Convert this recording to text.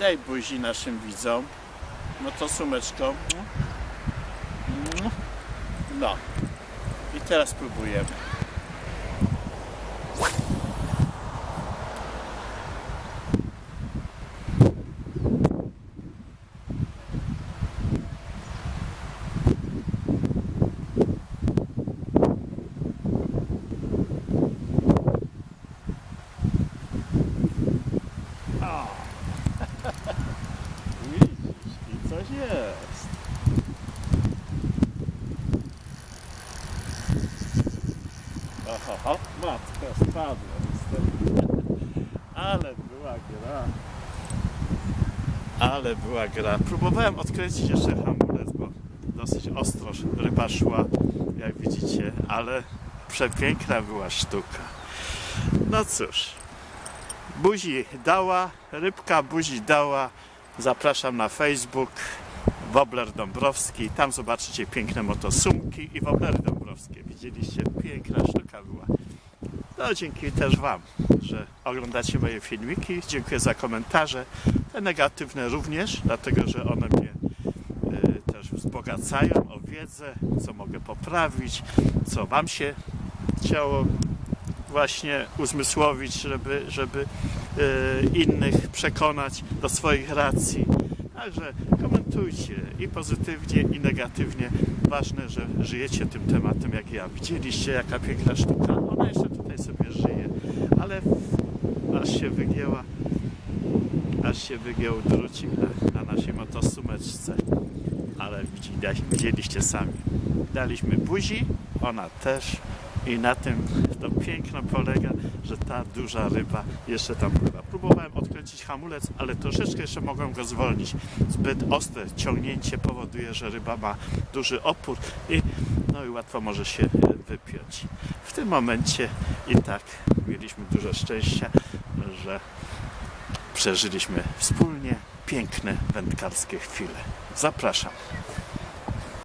Daj buzi naszym widzom. No to sumeczko. No. I teraz próbujemy. O. Widzisz, i coś jest. Oho, ho, matka spadła. Ale była gra. Ale była gra. Próbowałem odkręcić jeszcze hamulec, bo dosyć ostro ryba szła, jak widzicie, ale przepiękna była sztuka. No cóż, buzi dała, rybka buzi dała. Zapraszam na Facebook. Wobler Dąbrowski. Tam zobaczycie piękne motosumki i woblery dąbrowskie. Widzieliście? Piękna sztuka była. No dzięki też Wam, że oglądacie moje filmiki. Dziękuję za komentarze. Te negatywne również, dlatego że one mnie y, też wzbogacają o wiedzę, co mogę poprawić, co Wam się chciało właśnie uzmysłowić, żeby, żeby y, innych przekonać do swoich racji. Także komentujcie i pozytywnie, i negatywnie. Ważne, że żyjecie tym tematem jak ja. Widzieliście, jaka piękna sztuka. Ona jeszcze tutaj sobie żyje, ale aż się wygięła, aż się wygiął drucik na, na naszej motosumeczce. Ale widzi- widzieliście sami. Daliśmy buzi, ona też. I na tym to piękno polega, że ta duża ryba jeszcze tam była. Próbowałem odkręcić hamulec, ale troszeczkę jeszcze mogłem go zwolnić. Zbyt ostre ciągnięcie powoduje, że ryba ma duży opór i, no i łatwo może się e, wypiąć. W tym momencie i tak mieliśmy dużo szczęścia, że przeżyliśmy wspólnie piękne wędkarskie chwile. Zapraszam.